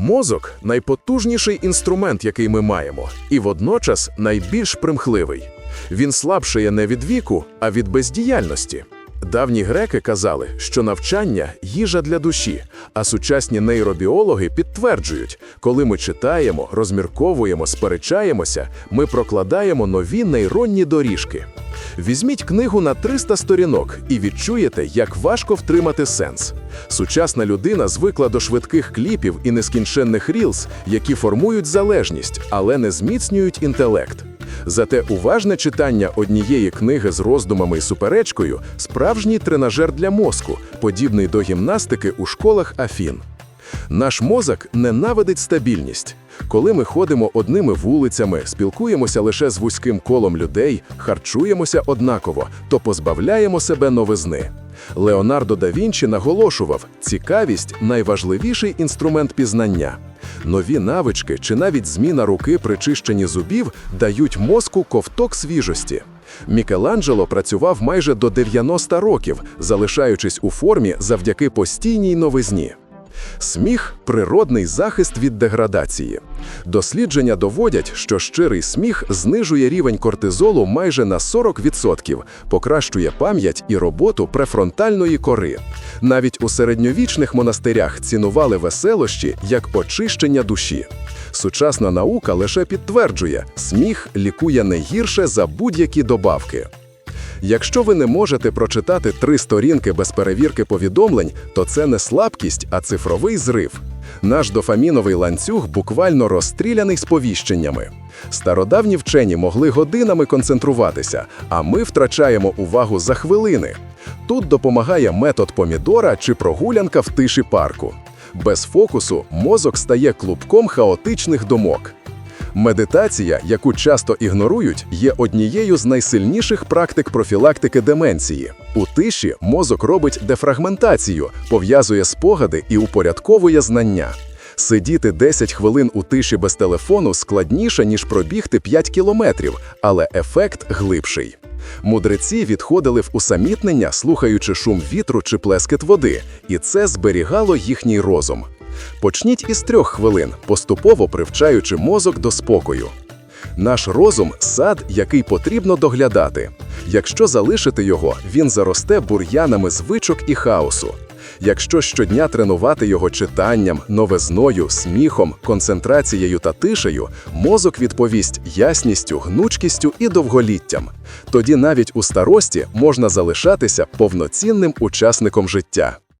Мозок найпотужніший інструмент, який ми маємо, і водночас найбільш примхливий. Він слабшає не від віку, а від бездіяльності. Давні греки казали, що навчання їжа для душі, а сучасні нейробіологи підтверджують, коли ми читаємо, розмірковуємо, сперечаємося, ми прокладаємо нові нейронні доріжки. Візьміть книгу на 300 сторінок і відчуєте, як важко втримати сенс. Сучасна людина звикла до швидких кліпів і нескінченних рілз, які формують залежність, але не зміцнюють інтелект. Зате уважне читання однієї книги з роздумами і суперечкою справжній тренажер для мозку, подібний до гімнастики у школах Афін. Наш мозок ненавидить стабільність. Коли ми ходимо одними вулицями, спілкуємося лише з вузьким колом людей, харчуємося однаково, то позбавляємо себе новизни. Леонардо да Вінчі наголошував, цікавість найважливіший інструмент пізнання. Нові навички чи навіть зміна руки при чищенні зубів дають мозку ковток свіжості. Мікеланджело працював майже до 90 років, залишаючись у формі завдяки постійній новизні. Сміх природний захист від деградації. Дослідження доводять, що щирий сміх знижує рівень кортизолу майже на 40%, покращує пам'ять і роботу префронтальної кори. Навіть у середньовічних монастирях цінували веселощі як очищення душі. Сучасна наука лише підтверджує, сміх лікує не гірше за будь-які добавки. Якщо ви не можете прочитати три сторінки без перевірки повідомлень, то це не слабкість, а цифровий зрив. Наш дофаміновий ланцюг буквально розстріляний сповіщеннями. Стародавні вчені могли годинами концентруватися, а ми втрачаємо увагу за хвилини. Тут допомагає метод помідора чи прогулянка в тиші парку. Без фокусу мозок стає клубком хаотичних думок. Медитація, яку часто ігнорують, є однією з найсильніших практик профілактики деменції. У тиші мозок робить дефрагментацію, пов'язує спогади і упорядковує знання. Сидіти 10 хвилин у тиші без телефону складніше, ніж пробігти 5 кілометрів, але ефект глибший. Мудреці відходили в усамітнення, слухаючи шум вітру чи плескет води, і це зберігало їхній розум. Почніть із трьох хвилин, поступово привчаючи мозок до спокою. Наш розум сад, який потрібно доглядати. Якщо залишити його, він заросте бур'янами звичок і хаосу. Якщо щодня тренувати його читанням, новизною, сміхом, концентрацією та тишею, мозок відповість ясністю, гнучкістю і довголіттям. Тоді навіть у старості можна залишатися повноцінним учасником життя.